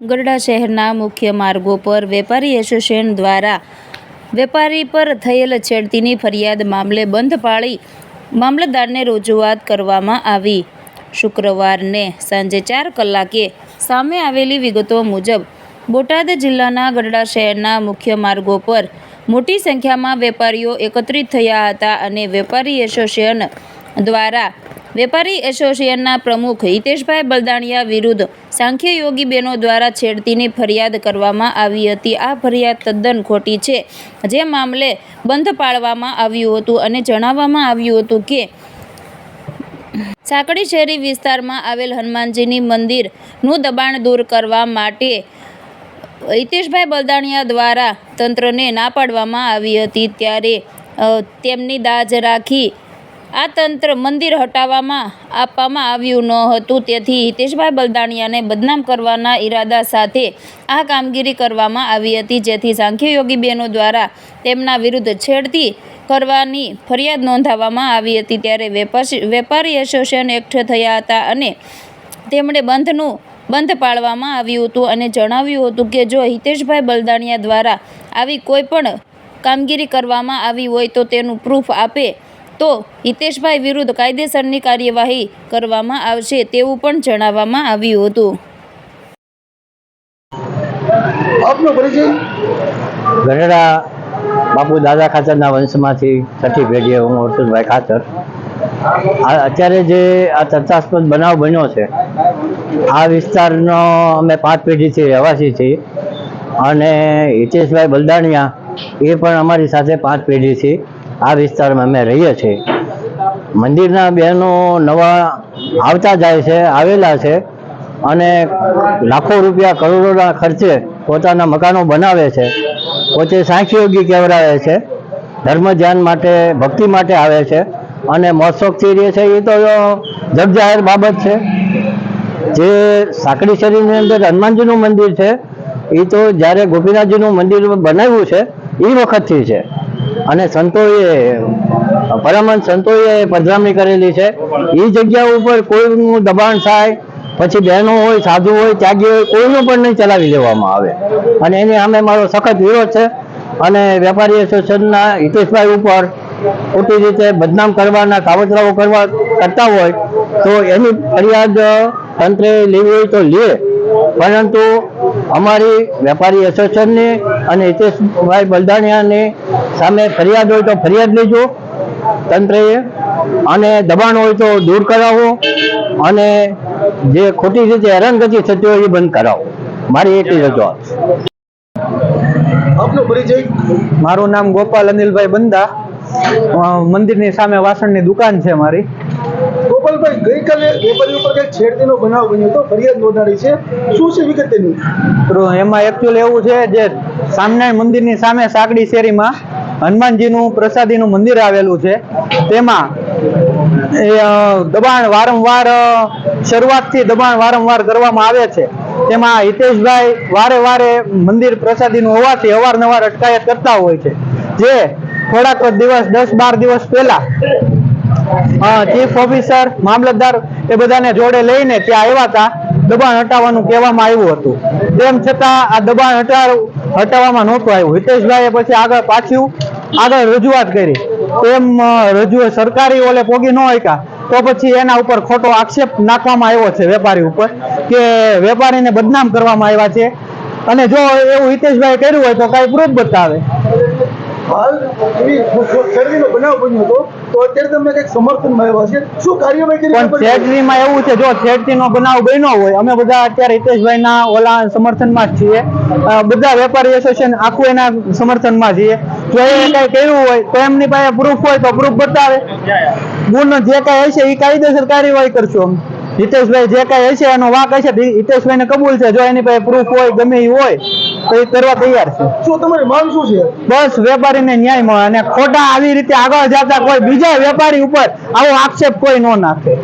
ગરડા શહેરના મુખ્ય માર્ગો પર વેપારી એસોસિએશન દ્વારા વેપારી પર થયેલ છેડતીની ફરિયાદ મામલે બંધ પાળી મામલતદારને રજૂઆત કરવામાં આવી. શુક્રવારને સાંજે ચાર કલાકે સામે આવેલી વિગતો મુજબ બોટાદ જિલ્લાના ગરડા શહેરના મુખ્ય માર્ગો પર મોટી સંખ્યામાં વેપારીઓ એકત્રિત થયા હતા અને વેપારી એસોસિએશન દ્વારા વેપારી એસોસિએશનના પ્રમુખ હિતેશભાઈ બલદાણિયા વિરુદ્ધ સાંખ્ય યોગી બહેનો દ્વારા છેડતીની ફરિયાદ કરવામાં આવી હતી. આ ફરિયાદ તદ્દન ખોટી છે. જે મામલે બંધ પાડવામાં આવ્યું હતું અને જણાવવામાં આવ્યું હતું કે સાંકડી શહેરી વિસ્તારમાં આવેલ હનુમાનજીની મંદિરનું દબાણ દૂર કરવા માટે હિતેશભાઈ બલદાણિયા દ્વારા તંત્રને ના પાડવામાં આવી હતી. ત્યારે તેમની દાજ રાખી આ તંત્ર મંદિર હટાવવામાં આપવામાં આવ્યું ન હતું. તેથી હિતેશભાઈ બલદાણિયાને બદનામ કરવાના ઈરાદા સાથે આ કામગીરી કરવામાં આવી હતી, જેથી સાંખ્ય યોગી બહેનો દ્વારા તેમના વિરુદ્ધ છેડતી કરવાની ફરિયાદ નોંધાવવામાં આવી હતી. ત્યારે વેપારી વેપારી એસોસિએશન એકઠ થયા હતા અને તેમણે બંધનું, બંધ પાળવામાં આવ્યું હતું અને જણાવ્યું હતું કે જો હિતેશભાઈ બલદાણિયા દ્વારા આવી કોઈ પણ કામગીરી કરવામાં આવી હોય તો તેનું પ્રૂફ આપે તો હિતેશભાઈ વિરુદ્ધ કાયદેસરની કાર્યવાહી કરવામાં આવશે તેવું પણ જણાવવામાં આવ્યું હતું. આપનો પરિચય? ગઢડા બાપુ દાદા ખાચરના વંશમાંથી છઠ્ઠી પેઢીએ હું અર્જુનભાઈ ખાચર. આ અત્યારે જે આ ચર્ચાસ્પદ બનાવ બન્યો છે આ વિસ્તારનો અમે પાંચ પેઢીથી રહેવાસી છીએ. અને હિતેશભાઈ બલદાણિયા એ પણ અમારી સાથે પાંચ પેઢીથી આ વિસ્તારમાં અમે રહીએ છીએ. મંદિરના બહેનો નવા આવતા જાય છે, આવેલા છે અને લાખો રૂપિયા કરોડોના ખર્ચે પોતાના મકાનો બનાવે છે. પોતે સાંખ્યયોગી કહેવરાવે છે. ધર્મ ધ્યાન માટે, ભક્તિ માટે આવે છે અને મોત્સોકથી રહે છે એ તો જગજાહેર બાબત છે. જે સાંકડી શરીરની અંદર હનુમાનજીનું મંદિર છે, એ તો જ્યારે ગોપીનાથજીનું મંદિર બનાવ્યું છે, એ વખતથી છે. અને સંતોએ, પરમહંસ સંતોએ પધરામણી કરેલી છે. એ જગ્યા ઉપર કોઈનું દબાણ થાય, પછી બહેનો હોય, સાધુ હોય, ત્યાગી હોય, કોઈનું પણ નહીં ચલાવી લેવામાં આવે. અને એની સામે મારો સખત વિરોધ છે. અને વેપારી એસોસિએશનના હિતેશભાઈ ઉપર ખોટી રીતે બદનામ કરવાના, કાવતરાઓ કરવા કરતા હોય, તો એની ફરિયાદ તંત્રે લેવી હોય તો લે. પરંતુ અમારી વેપારી એસોસિએશનની અને હિતેશભાઈ બલદાણિયાની સામે ફરિયાદ હોય તો ફરિયાદ લેજો તંત્રએ. અને દબાણ હોય તો દૂર કરાવો. અને જે ખોટી રીતે હેરાનગતિ થતી હોય એ બંધ કરાવો. મારી એટલી રજૂઆત. મારું નામ ગોપાલ અનિલભાઈ બંદા. મંદિરની સામે વાસણની દુકાન છે મારી. ગોપાલભાઈ ગઈકાલે વેપારી ઉપર કંઈક છેડતીનો બનાવ બન્યો તો ફરિયાદ નોંધાણી છે. શું છે વિગત તેની? એમાં એકચ્યુઅલ એવું છે જે સામના મંદિરની સામે સાગડી શેરીમાં હનુમાનજીનું પ્રસાદીનું મંદિર આવેલું છે. તેમાં એ દબાણ વારંવાર શરૂઆતથી દબાણ વારંવાર કરવામાં આવે છે. તેમાં હિતેશભાઈ વારે વારે મંદિર પ્રસાદીનું હોવાથી અવારનવાર અટકાયત કરતા હોય છે. જે થોડાક દિવસ, દસ બાર દિવસ પહેલા ચીફ ઓફિસર મામલતદાર એ બધાને જોડે લઈને ત્યાં આવ્યા હતા. દબાણ હટાવવાનું કહેવામાં આવ્યું હતું. તેમ છતાં આ દબાણ હટાવ, હટાવવામાં નહોતું આવ્યું. હિતેશભાઈએ પછી આગળ પાછું આગળ રજૂઆત કરી. એમ રજૂ સરકારી ઓલે પોગી ન શક્યા તો પછી એના ઉપર ખોટો આક્ષેપ નાખવામાં આવ્યો છે વેપારી ઉપર કે વેપારીને બદનામ કરવામાં આવ્યા છે. અને જો એવું હિતેશભાઈ કર્યું હોય તો કાંઈ પ્રૂફ બતાવે. હાલ એવી છેડતીનો બનાવ બન્યો હતો. તો અત્યારે તમને કંઈક સમર્થન મળ્યા છે શું કાર્યવાહી કરી પણ? છેડતીમાં એવું છે જો છેડતીનો બનાવ બન્યો હોય અમે બધા અત્યારે હિતેશભાઈના ઓલા સમર્થનમાં જ છીએ. બધા વેપારી એસોસિએશન આખું એના સમર્થનમાં છીએ. જો એ કઈ કર્યું હોય તો એમની પાસે પ્રૂફ હોય તો પ્રૂફ બતાવે. ગુનો જે કઈ હશે એ કાયદેસર કાર્યવાહી કરશું અમે. હિતેશભાઈ જે કઈ હશે એનો વાક હશે હિતેશભાઈ ને કબૂલ છે. જો એની પાસે પ્રૂફ હોય ગમે એ હોય તો એ કરવા તૈયાર છે. શું તમારી માંગ શું છે? બસ વેપારીને ન્યાય મળે અને ખોટા આવી રીતે આગળ જતા કોઈ બીજા વેપારી ઉપર આવો આક્ષેપ કોઈ ન નાખે.